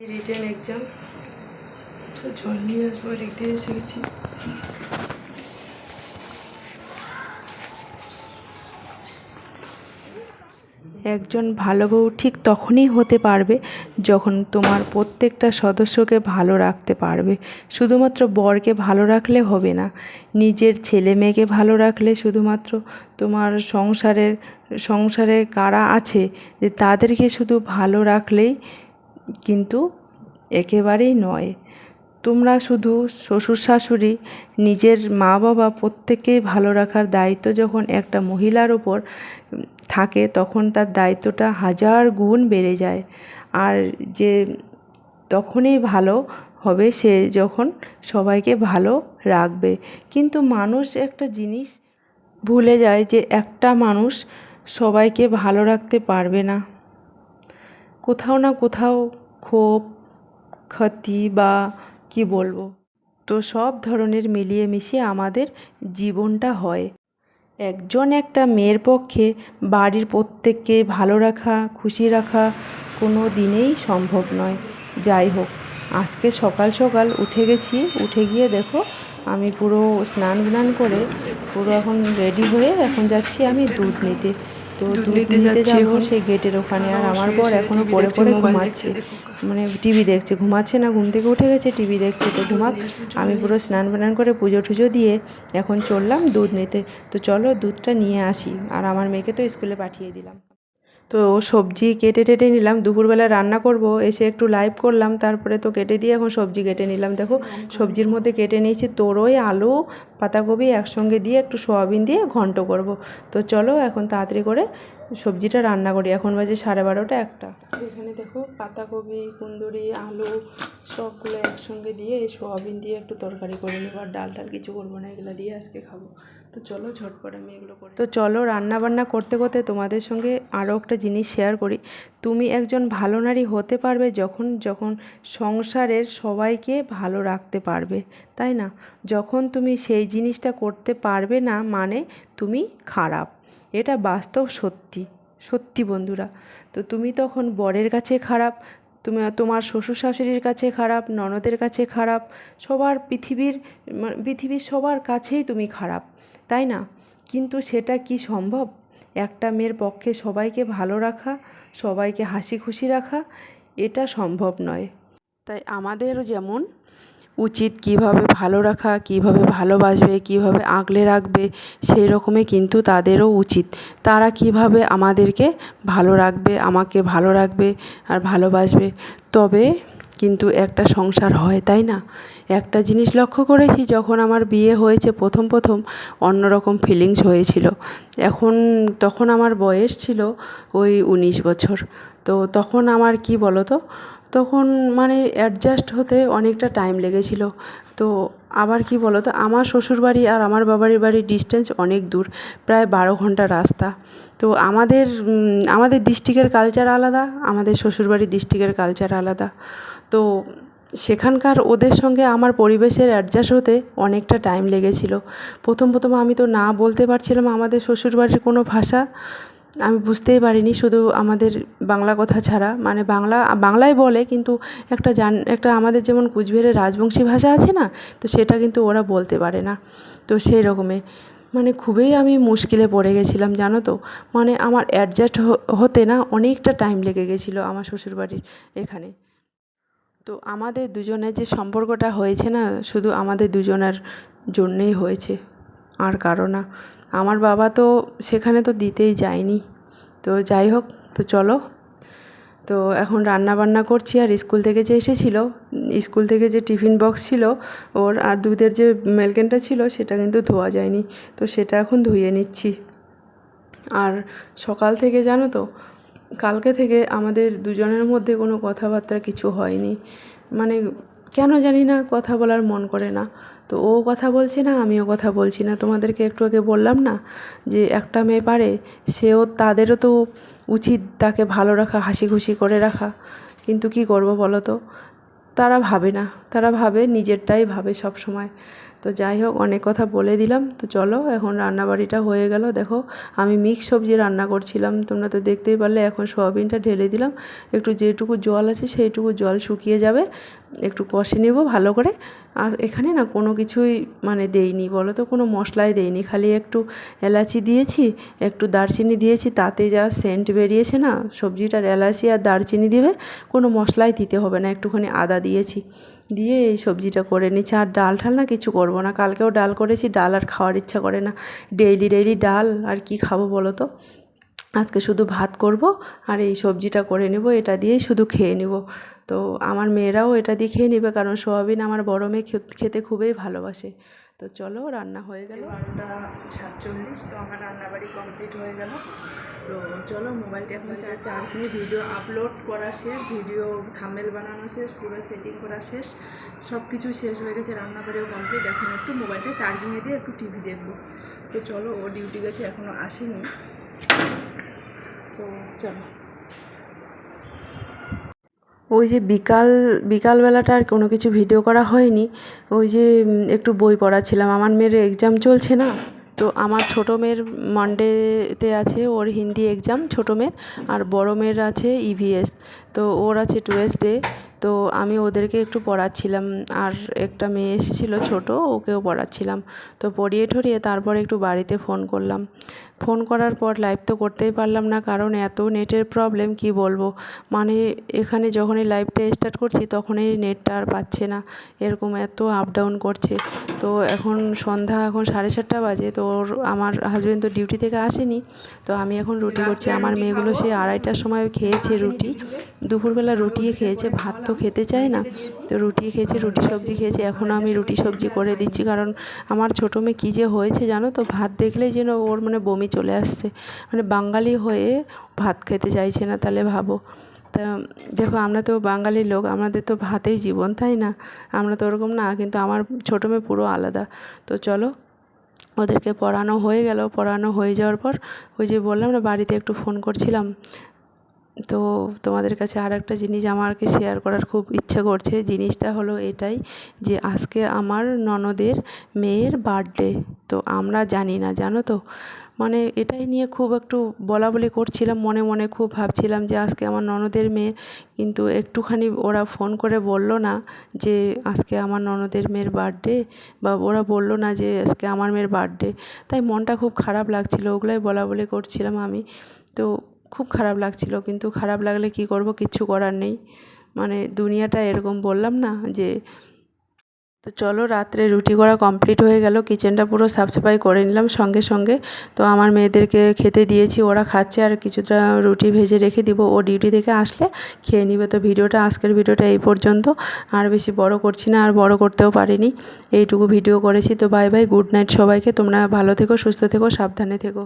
Written exam তো জল নিয়ে আসব লিখতে এসে গেছি। একজন ভালো বউ ঠিক তখনই হতে পারবে যখন তোমার প্রত্যেকটা সদস্যকে ভালো রাখতে পারবে। শুধুমাত্র বরকে ভালো রাখলে হবে না, নিজের ছেলে মেয়েকে ভালো রাখলে শুধুমাত্র তোমার সংসারের, সংসারে কারা আছে যে তাদেরকে শুধু ভালো রাখলেই কিন্তু একেবারেই নয়। তোমরা শুধু শ্বশুর শাশুড়ি, নিজের মা বাবা প্রত্যেককেই ভালো রাখার দায়িত্ব যখন একটা মহিলার ওপর থাকে, তখন তার দায়িত্বটা হাজার গুণ বেড়ে যায়। আর যে তখনই ভালো হবে, সে যখন সবাইকে ভালো রাখবে। কিন্তু মানুষ একটা জিনিস ভুলে যায় যে একটা মানুষ সবাইকে ভালো রাখতে পারবে না। কোথাও না কোথাও ক্ষোভ, ক্ষতি বা কি বলব? তো সব ধরনের মিলিয়ে মিশিয়ে আমাদের জীবনটা হয়। একজন একটা মেয়ের পক্ষে বাড়ির প্রত্যেককে ভালো রাখা, খুশি রাখা কোনো দিনেই সম্ভব নয়। যাই হোক, আজকে সকাল সকাল উঠে গেছি, উঠে গিয়ে দেখো আমি পুরো স্নান টান করে পুরো এখন রেডি হয়ে এখন যাচ্ছি আমি দুধ নিতে। তো দুধ নিতে যাব সেই গেটের ওখানে আর আমার পর এখনও পরে পরে ঘুমাচ্ছে। মানে টিভি দেখছে ঘুমাচ্ছে না ঘুম থেকে উঠে গেছে টিভি দেখছে তো ঘুমাক। আমি পুরো স্নান বানান করে পুজো টুজো দিয়ে এখন চললাম দুধ নিতে। তো চলো দুধটা নিয়ে আসি। আর আমার মেয়েকে তো স্কুলে পাঠিয়ে দিলাম। তো সবজি কেটে টেটে নিলাম, দুপুরবেলা রান্না করব, এসে একটু লাইভ করলাম, তারপরে তো কেটে দিয়ে এখন সবজি কেটে নিলাম। দেখো, সবজির মধ্যে কেটে নিয়েছি তোরই, আলু, পাতাকপি একসঙ্গে দিয়ে একটু সোয়াবিন দিয়ে ঘন্ট করব। তো চলো এখন তাড়াতাড়ি করে সবজিটা রান্না করি। এখন বাজে সাড়ে বারোটা একটা। এখানে দেখো পাতাকপি, কুন্দুরি, আলু সবগুলো একসঙ্গে দিয়ে এই সয়াবিন দিয়ে একটু তরকারি করে নেব। আর ডাল টাল কিছু করব না, এগুলো দিয়ে আজকে খাব। তো চলো ঝটপট আমি এগুলো করি তো চলো রান্না বান্না করতে করতে তোমাদের সঙ্গে আরও একটা জিনিস শেয়ার করি। তুমি একজন ভালো নারী হতে পারবে যখন যখন সংসারের সবাইকে ভালো রাখতে পারবে তাই না? যখন তুমি সেই জিনিসটা করতে পারবে না মানে তুমি খারাপ। এটা বাস্তব সত্যি সত্যি বন্ধুরা। তো তুমি তখন বরের কাছে খারাপ তুমি তোমার শ্বশুর শাশুড়ির কাছে খারাপ ননদের কাছে খারাপ সবার পৃথিবীর মানে পৃথিবীর সবার কাছেই তুমি খারাপ। তাই না? কিন্তু সেটা কি সম্ভব? একটা মেয়ের পক্ষে সবাইকে ভালো রাখা, সবাইকে হাসি খুশি রাখা, এটা সম্ভব নয়। তাই আমাদেরও যেমন উচিত কীভাবে ভালো রাখা, কীভাবে ভালোবাসবে, কীভাবে আগলে রাখবে, সেই রকমই কিন্তু তাদেরও উচিত। তারা কীভাবে আমাদেরকে ভালো রাখবে, আমাকে ভালো রাখবে আর ভালোবাসবে, তবে কিন্তু একটা সংসার হয়, তাই না? একটা জিনিস লক্ষ্য করেছি, যখন আমার বিয়ে হয়েছে প্রথম প্রথম অন্যরকম ফিলিংস হয়েছিল। এখন তখন আমার বয়স ছিল ওই উনিশ বছর। তো তখন আমার কি তো তখন মানে অ্যাডজাস্ট হতে অনেকটা টাইম লেগেছিল। তো আবার কি বলো তো আমার শ্বশুরবাড়ি আর আমার বাবার বাড়ির ডিস্টেন্স অনেক দূর, প্রায় বারো ঘণ্টা রাস্তা। তো আমাদের আমাদের ডিস্ট্রিক্টের কালচার আলাদা, আমাদের শ্বশুরবাড়ির ডিস্ট্রিক্টের কালচার আলাদা। তো সেখানকার ওদের সঙ্গে আমার পরিবেশের অ্যাডজাস্ট হতে অনেকটা টাইম লেগেছিল। প্রথম প্রথম আমি তো না বলতে পারছিলাম আমাদের শ্বশুরবাড়ির কোনো ভাষা। আমি বুঝতেই পারিনি শুধু আমাদের বাংলা কথা ছাড়া। মানে বাংলা, বাংলায় বলে কিন্তু একটা জান, একটা আমাদের যেমন কুচবিহারের রাজবংশী ভাষা আছে না, তো সেটা কিন্তু ওরা বলতে পারে না। তো সেই রকমই মানে খুবই আমি মুশকিলে পড়ে গেছিলাম, জানো তো। মানে আমার অ্যাডজাস্ট হতে না অনেকটা টাইম লেগে গেছিল আমার শ্বশুরবাড়ির এখানে। তো আমাদের দুজনের যে সম্পর্কটা হয়েছে না, শুধু আমাদের দুজনের জন্যেই হয়েছে, আর কারও না। আমার বাবা তো সেখানে তো দিতেই যায়নি। তো যাই হোক, তো চলো। তো এখন রান্না বান্না করছি, আর স্কুল থেকে যে এসেছিল, স্কুল থেকে যে টিফিন বক্স ছিল ওর আর দুধের যে মেলকেনটা ছিল, সেটা কিন্তু ধোয়া যায়নি। তো সেটা এখন ধুয়ে নিচ্ছি। আর সকাল থেকে জানো তো কালকে থেকে আমাদের দুজনের মধ্যে কোনো কথাবার্তা কিছু হয়নি। মানে কেন জানি না, কথা বলার মন করে না। তো ও কথা বলছে না, আমিও কথা বলছি না। তোমাদেরকে একটু আগে বললাম না যে একটা মেয়ে পারে, সেও তাদেরও তো উচিত তাকে ভালো রাখা হাসি খুশি করে রাখা। কিন্তু কি করব বলো তো? তারা ভাবে না। তারা ভাবে, নিজেরটাই ভাবে সব সময় তো যাই হোক, অনেক কথা বলে দিলাম। তো চলো, এখন রান্নাবাড়িটা হয়ে গেল। দেখো, আমি মিক্স সবজি রান্না করছিলাম। তোমরা তো দেখতেই পারলে, এখন সোয়াবিনটা ঢেলে দিলাম। একটু যেটুকু জল আছে, সেইটুকু জল শুকিয়ে যাবে। একটু কষে নেব ভালো করে। আর এখানে না কোনো কিছুই মানে দেইনি, বলো তো কোনো মশলাই দেইনি, খালি একটু এলাচি দিয়েছি, একটু দারচিনি দিয়েছি, তাতে যা সেন্ট বেরিয়েছে না সবজিটার এলাচি আর দারচিনি দিবে, কোনো মশলাই দিতে হবে না, একটুখানি আদা দিয়েছি। দিয়ে এই সবজিটা করে নিচ্ছি। আর ডাল ঠাল না কিছু করব না, কালকেও ডাল করেছি, ডাল আর খাওয়ার ইচ্ছা করে না। ডেইলি ডেইলি ডাল আর কি খাব বলো তো? আজকে শুধু ভাত করব আর এই সবজিটা করে নেব, এটা দিয়েই শুধু খেয়ে নেব। তো আমার মেয়েরাও এটা দিয়ে খেয়ে নেবে কারণ সোয়াবিন আমার বড় মেয়ে খেতে খুবই ভালোবাসে। তো চলো রান্না হয়ে গেল। বারোটা সাতচল্লিশ, তো আমার রান্নাবাড়ি কমপ্লিট হয়ে গেল। তো চলো মোবাইলটা এখন চার চার্জ নিয়ে ভিডিও আপলোড করা শেষ ভিডিও থামেল বানানো শেষ, পুরো সেটিং করা শেষ। সব কিছু শেষ হয়ে গেছে, রান্নাবাড়িও কমপ্লিট এখন একটু মোবাইলটা চার্জিংয়ে দিয়ে একটু টিভি দেখব। তো চলো, ও ডিউটি গেছে এখনও আসেনি। তো চলো। ওই যে বিকাল, বিকালবেলাটা আর কোনো কিছু ভিডিও করা হয়নি, ওই যে একটু বই পড়াচ্ছিলাম। আমার মেয়ের এক্সাম চলছে না, তো আমার ছোটো মেয়ের মানডেতে আছে, ওর হিন্দি এক্সাম ছোটো মেয়ের, আর বড়ো মেয়ের আছে ইভিএস তো ওর আছে টুয়েসডে তো আমি ওদেরকে একটু পড়াচ্ছিলাম। আর একটা মেয়ে এসেছিল ছোটো, ওকেও পড়াচ্ছিলাম। তো পড়িয়ে ঠরিয়ে তারপর একটু বাড়িতে ফোন করলাম। ফোন করার পর লাইভ তো করতেই পারলাম না, কারণ এত নেটের প্রবলেম কি বলব? মানে এখানে যখনই লাইভটা স্টার্ট করছি, তখনই নেটটা আর পাচ্ছে না। এরকম এত আপ ডাউন করছে। তো এখন সন্ধ্যা এখন সাড়ে সাতটা বাজে, তো আমার হাজব্যান্ড তো ডিউটি থেকে আসেনি। তো আমি এখন রুটি করছি। আমার মেয়েগুলো সে আড়াইটার সময় খেয়েছে রুটি। দুপুরবেলা রুটি খেয়েছে, ভাত তো খেতে চায় না। তো রুটি খেয়েছে, রুটি সবজি খেয়েছে। এখনও আমি রুটি সবজি করে দিচ্ছি, কারণ আমার ছোটো মেয়ে কী যে হয়েছে জানো তো? ভাত দেখলেই যেন ওর মানে বমি চলে আসছে। মানে বাঙালি হয়ে ভাত খেতে চাইছে না তাহলে ভাবো। তা দেখো, আমরা তো বাঙালি লোক, আমাদের তো ভাতেই জীবন, তাই না? আমরা তো ওরকম না, কিন্তু আমার ছোটো মেয়ে পুরো আলাদা। তো চলো, ওদেরকে পড়ানো হয়ে গেল। পড়ানো হয়ে যাওয়ার পর ওই যে বললাম না, বাড়িতে একটু ফোন করছিলাম। তো তোমাদের কাছে আর একটা জিনিস আমাকে শেয়ার করার খুব ইচ্ছে করছে। জিনিসটা হলো এটাই যে, আজকে আমার ননদের মেয়ের বার্থডে তো আমরা জানি না, জানো তো? মানে এটাই নিয়ে খুব একটু বলা বলি করছিলাম, মনে মনে খুব ভাবছিলাম যে আজকে আমার ননদের মেয়ে কিন্তু একটুখানি ওরা ফোন করে বলল না যে আজকে আমার ননদের মেয়ের বার্থডে বা ওরা বলল না যে আজকে আমার মেয়ের বার্থডে। তাই মনটা খুব খারাপ লাগছিল, ওগুলোই বলা বলি করছিলাম আমি। তো খুব খারাপ লাগছিল, কিন্তু খারাপ লাগলে কী করব, কিচ্ছু করার নেই। মানে দুনিয়াটা এরকম বললাম না যে তো চলো রাত্রে রুটি করা কমপ্লিট হয়ে গেল। কিচেনটা পুরো সাফ সাফাই করে নিলাম সঙ্গে সঙ্গে। তো আমার মেয়েদেরকে খেতে দিয়েছি, ওরা খাচ্ছে আর কিছুটা রুটি ভেজে রেখে দিব। ও ডিউটি থেকে আসলে খেয়ে নিবে। তো ভিডিওটা, আজকের ভিডিওটা এই পর্যন্ত। আর বেশি বড় করছি না, আর বড় করতেও পারিনি। এইটুকু ভিডিও করেছি। তো বাই বাই গুড নাইট সবাইকে। তোমরা ভালো থেকো, সুস্থ থেকো, সাবধানে থেকো।